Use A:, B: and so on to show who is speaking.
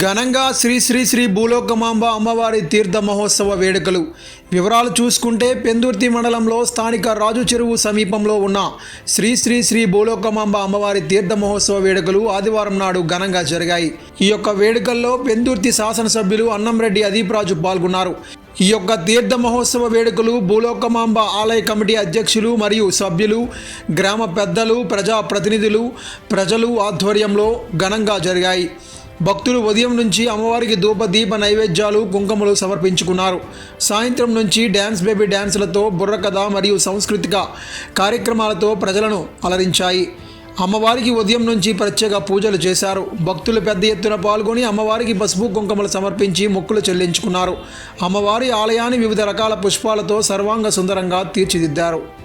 A: ఘనంగా శ్రీ శ్రీ శ్రీ భూలోకమాంబ అమ్మవారి తీర్థ మహోత్సవ వేడుకలు. వివరాలు చూసుకుంటే పెందుర్తి మండలంలో స్థానిక రాజు చెరువు సమీపంలో ఉన్న శ్రీ శ్రీ శ్రీ భూలోకమాంబ అమ్మవారి తీర్థ మహోత్సవ వేడుకలు ఆదివారం నాడు ఘనంగా జరిగాయి. ఈ యొక్క వేడుకల్లో పెందుర్తి శాసనసభ్యులు అన్నంరెడ్డి అదీప్రాజు పాల్గొన్నారు. ఈ యొక్క తీర్థ మహోత్సవ వేడుకలు భూలోకమాంబ ఆలయ కమిటీ అధ్యక్షులు మరియు సభ్యులు గ్రామ పెద్దలు ప్రజా ప్రతినిధులు ప్రజలు ఆధ్వర్యంలో ఘనంగా జరిగాయి. భక్తులు ఉదయం నుంచి అమ్మవారికి ధూప దీప నైవేద్యాలు కుంకుమలు సమర్పించుకున్నారు. సాయంత్రం నుంచి డ్యాన్స్ బేబీ డ్యాన్సులతో బుర్రకథ మరియు సాంస్కృతిక కార్యక్రమాలతో ప్రజలను అలరించాయి. అమ్మవారికి ఉదయం నుంచి ప్రత్యేక పూజలు చేశారు. భక్తులు పెద్ద ఎత్తున పాల్గొని అమ్మవారికి పసుపు కుంకుమలు సమర్పించి మొక్కులు చెల్లించుకున్నారు. అమ్మవారి ఆలయాన్ని వివిధ రకాల పుష్పాలతో సర్వాంగ సుందరంగా తీర్చిదిద్దారు.